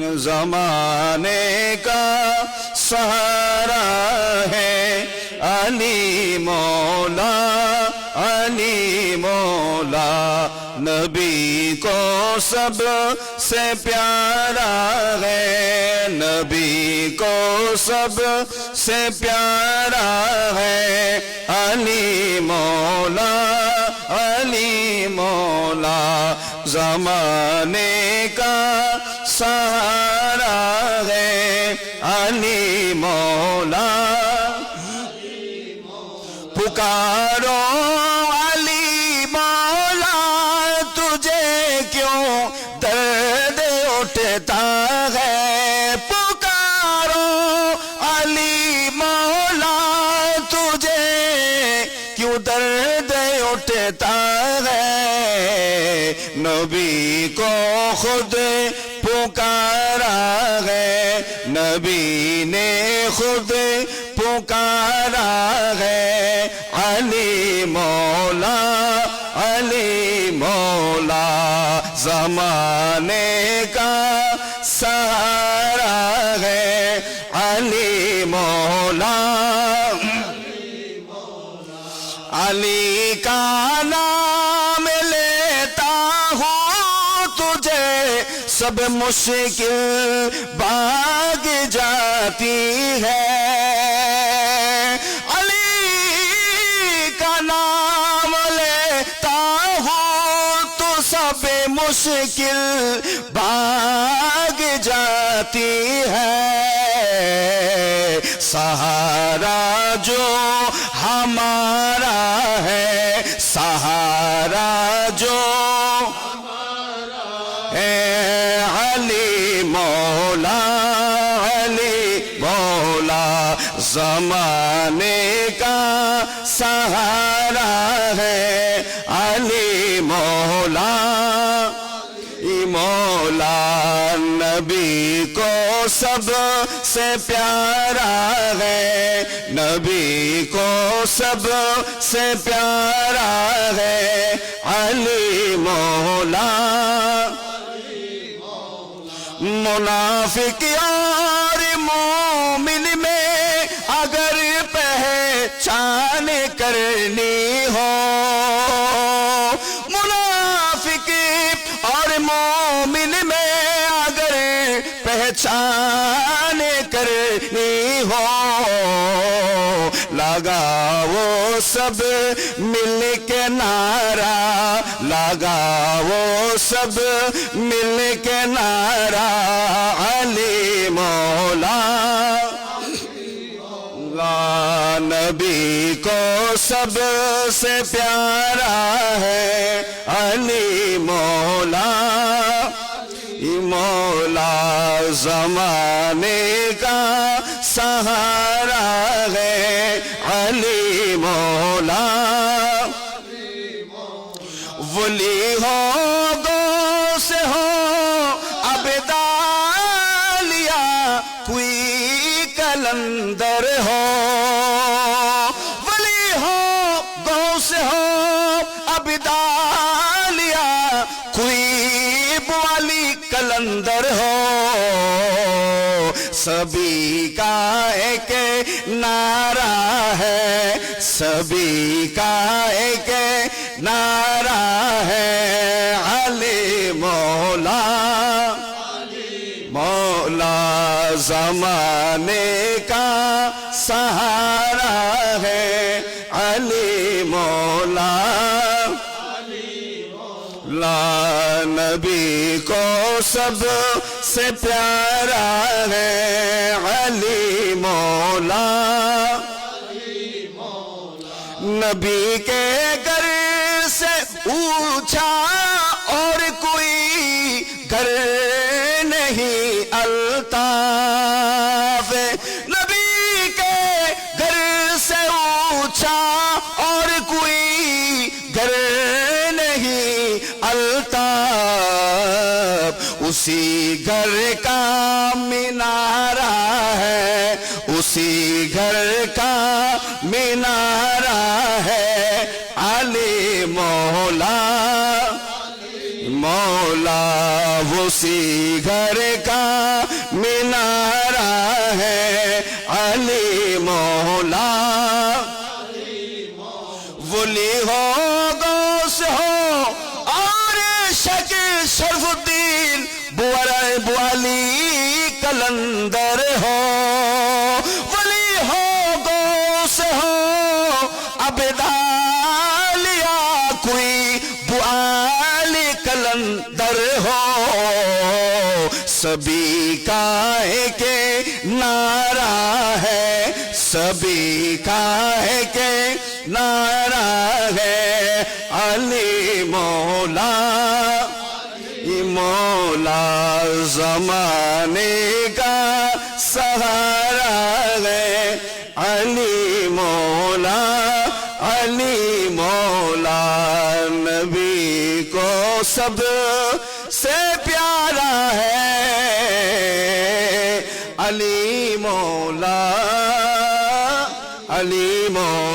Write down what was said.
زمانے کا سہارا ہے۔ علی مولا علی مولا، نبی کو سب سے پیارا ہے۔ نبی کو سب سے پیارا ہے۔ علی مولا علی مولا، زمانے کا سہارا ہے علی مولا پکارو علی مولا تجھے کیوں درد اٹھتا ہے پکارو علی مولا تجھے کیوں درد اٹھتا ہے نبی کو خود پکارا ہے؟ نبی نے خود پکارا ہے۔ علی مولا علی مولا، زمانے کا سہارا ہے۔ علی مولا، علی کا نام سب مشکل باغ جاتی ہے۔ علی کا نام لیتا ہوں تو سب مشکل باغ جاتی ہے۔ سہارا جو ہمارا ہے، سہارا جو مولا علی، مولا زمانے کا سہارا ہے۔ علی، مولا مولا نبی کو سب سے پیارا ہے۔ نبی کو سب سے پیارا ہے۔ علی، مولا منافق اور مومن میں اگر پہچان کرنی ہو۔ منافق اور مومن میں اگر پہچان سب مل کے نعرہ لگا، وہ سب مل کے نعرہ علی مولا۔ نبی کو سب سے پیارا ہے علی مولا۔ مولا زمانے کا سہارا ہے۔ علی مولا۔ ولی ہو گو سے ہو اب دالیا کوئی کلندر ہو۔ ولی ہو گو سے ہو اب کلندر ہو۔ سبھی کا ایک نعرہ ہے۔ سبھی کا ایک نعرہ ہے۔ علی مولا۔ مولا زمانے کا سہارا ہے۔ علی مولا۔ نبی کو سب سے پیارا ہے علی مولا۔ نبی کے گھر سے اونچا اور کوئی گھر نہیں الطاف۔ نبی کے گھر سے اونچا اسی گھر کا مینارہ ہے، اسی گھر کا مینارہ ہے۔ علی مولا مولا اسی گھر کا مینارہ ہے۔ کلندر ہو، ولی ہو، گوس ہو ابدالیا کوئی بوالی کلندر ہو۔ سبھی کا ہے کہ نعرہ ہے، سبھی کا ہے کہ نعرہ ہے۔ علی مولا مولا زمانے کا سہارا ہے۔ علی مولا علی مولا نبی کو سب سے پیارا ہے۔ علی مولا علی مولا